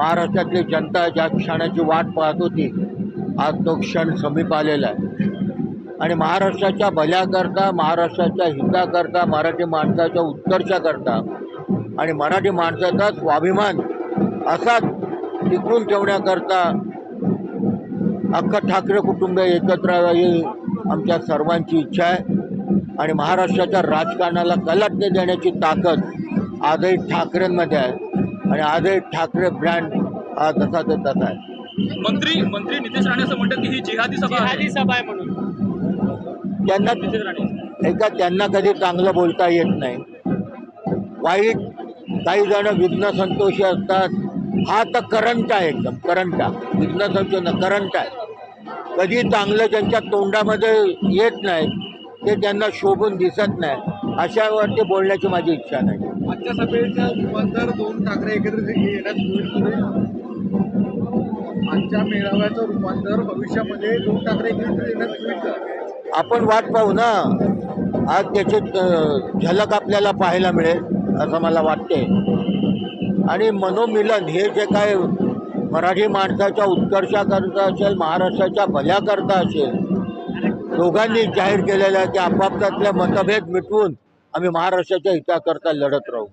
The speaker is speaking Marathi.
महाराष्ट्रातली जनता ज्या क्षणाची वाट पाहत होती आज तो क्षण समीप आलेला आहे. आणि महाराष्ट्राच्या भल्याकरता महाराष्ट्राच्या हिताकरता मराठी माणसाच्या उत्कर्षाकरता आणि मराठी माणसाचा स्वाभिमान असाच टिकून ठेवण्याकरता अख्खं ठाकरे कुटुंब एकत्र ही आमच्या सर्वांची इच्छा आहे. आणि महाराष्ट्राच्या राजकारणाला कलाटणी देण्याची ताकद आजही ठाकरेंमध्ये आहे. आणि आजही ठाकरे ब्रँड हा जसा ते तसा आहे. मंत्री मंत्री नितेश राणे असं म्हणतात की ही जिहादी सभा आहे. जिहादी सभा आहे म्हणून. त्यांना नितेश राणे. एका त्यांना कधी चांगलं बोलता येत नाही. वाईट काही जण विघ्न संतोषी असतात. हा तर करंट आहे एकदम करंट आहे. विघ्न संतोष न करंट आहे. कधी चांगलं ज्यांच्या तोंडामध्ये येत नाही ते त्यांना शोभून दिसत नाही अशावरती बोलण्याची माझी इच्छा नाही. आजच्या सभेच्या रूपांतर दोन ठाकरे एकत्रित येण्यात होईल पुढे आजच्या मेळाव्याचं रूपांतर भविष्यामध्ये दोन ठाकरे एकत्रित येण्यात होईल का आपण वाट पाहू ना. आज त्याची झलक आपल्याला पाहायला मिळेल असं मला वाटते. आणि मनोमिलन हे जे काय मराठी माणसाच्या उत्कर्षाकरता असेल महाराष्ट्राच्या भल्याकरता असेल दोघांनी जाहीर केलेल्या त्या आपापसातल्या मतभेद मिटवून आम्ही महाराष्ट्राच्या हिताकरता लढत राहू.